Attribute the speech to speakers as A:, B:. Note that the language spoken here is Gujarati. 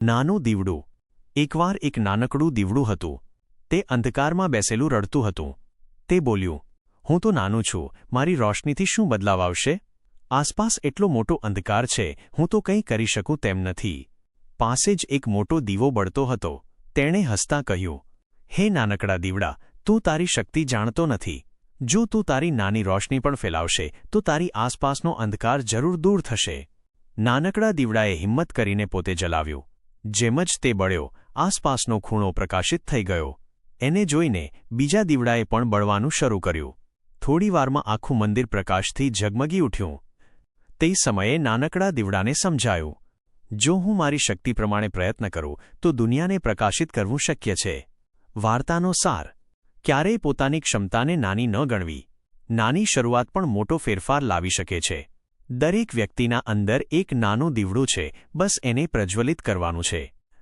A: નાનું દીવડું. એકવાર એક નાનકડું દીવડું હતું. તે અંધકારમાં બેસેલું રડતું હતું. તે બોલ્યું, હું તો નાનું છું. મારી રોશનીથી શું બદલાવ આવશે? આસપાસ એટલો મોટો અંધકાર છે. હું તો કંઈ કરી શકું તેમ નથી. પાસે જ એક મોટો દીવો બળતો હતો. તેણે હસતાં કહ્યું, હે નાનકડા દીવડા, તું તારી શક્તિ જાણતો નથી. જો તું તારી નાની રોશની પણ ફેલાવશે, તો તારી આસપાસનો અંધકાર જરૂર દૂર થશે. નાનકડા દીવડાએ હિંમત કરીને પોતે જલાવ્યું. જેમ જ તે બળ્યો, આસપાસનો ખૂણો પ્રકાશિત થઈ ગયો. એને જોઈને બીજા દીવડાએ પણ બળવાનું શરૂ કર્યું. થોડીવારમાં આખું મંદિર પ્રકાશથી ઝગમગી ઉઠ્યું. તે સમયે નાનકડા દીવડાને સમજાયું. જો હું મારી શક્તિ પ્રમાણે પ્રયત્ન કરું, તો દુનિયાને પ્રકાશિત કરવું શક્ય છે. વાર્તાનો સાર. ક્યારેય પોતાની ક્ષમતાને નાની ન ગણવી. નાની શરૂઆત પણ મોટો ફેરફાર લાવી શકે છે. દરેક વ્યક્તિના અંદર એક નાનું દીવડું છે બસ એને પ્રજ્વલિત કરવાનું છે.